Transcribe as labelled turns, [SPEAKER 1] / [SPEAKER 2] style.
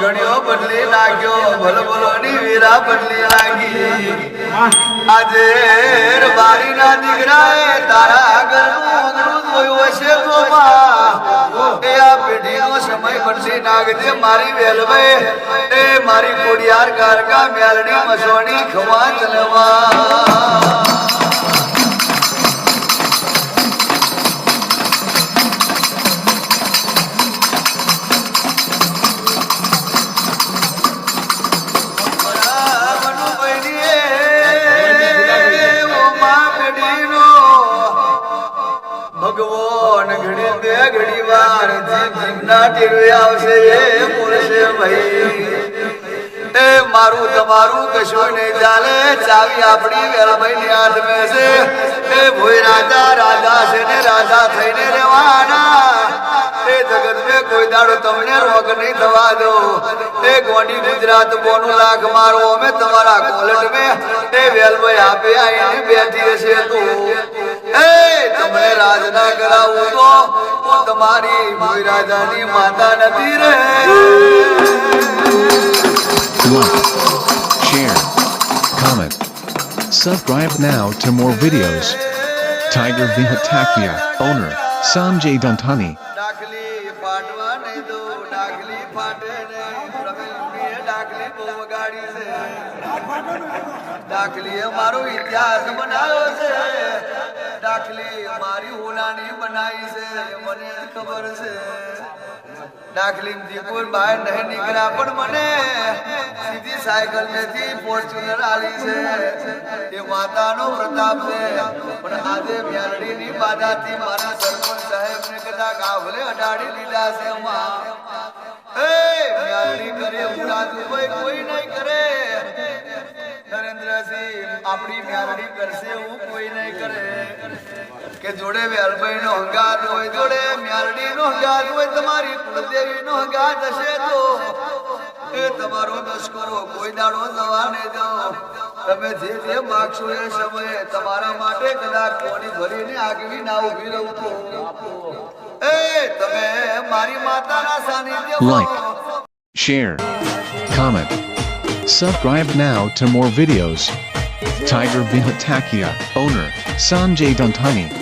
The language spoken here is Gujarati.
[SPEAKER 1] નાખ્યો ભલો ભલો ની વીરા બદલી લાગી. આજે બારી ના દીકરા તારા ઘરનું અગરું જોયું હશે એ આ પેઢીનો સમય બનશે નાગજે મારી વેલભાઈ એ મારી કોડિયાર કારકા, મેલડી, મસોણી ખવા ચલવા ભગવાન ઘડી બે ઘડી વાર જીભના ટીરવે આવશે એ બોલશે ભાઈ. એ મારું તમારું કશું નહીં ચાલે, ચાવી આપણી વેલભાઈ ની હાથ મેં છે. એ ભોઈ રાજા રાજા છે ને રાજા થઈને રહેવાના. એ જગત મેં કોઈ દાડો તમને રોગ નહીં થવા દો. એ ગોંડી ગુજરાત બોનું લાખ મારો, અમે તમારા કોલેટ મેં એ વેલભાઈ આપે આઈને બેઠી હશે તું. એ રાજ ના કરાવું તો હું તમારી ભોય રાજાની માતા નથી રે
[SPEAKER 2] Like, share, comment, subscribe now to more videos. Tiger Vihatakia, owner, Sanjay Dantani.
[SPEAKER 1] ડાકલી ફાટવા નહીં દો ડાકલી ફાટે નહીં પ્રવીણભાઈએ ડાકલી બહુ વગાડી છે ડાકલીએ મારો ઇતિહાસ બનાવ્યો છે ડાકલી મારી હોનાની બનાવી છે, મને ખબર છે. દાખલી દીપુર બહાર નહીં નીકળ્યા, પણ મને સીધી સાયકલ મેથી ફોર્ચ્યુનર આલી છે. એ માતાનો પ્રતાપ છે. પણ આજે મ્યાલડીની બાધાથી મારા સરપંચ સાહેબને કદાચ આવલે અડાડી લીધા છે માં આપણી મ્યારડી કરશે એવું કોઈ નહીં કરે. કે જોડે વેલભાઈ નો હંગાત હોય જોડે મ્યારડી નો હંગાત હોય તમારી કુળદેવી નો હંગાત હશે તો. એ તમારો દસકરો કોઈ દાડો જવા નહીં દો તમે જે જે માગશો એ સમયે તમારા માટે કદાચ કોની ભરીને આગવી ના ઊભી રહું તો. એ તમે મારી માતાના સાનિધ્યમાં
[SPEAKER 2] Like. Share, comment, subscribe now to more videos. Tiger Vihatakia, owner, Sanjay Dantani.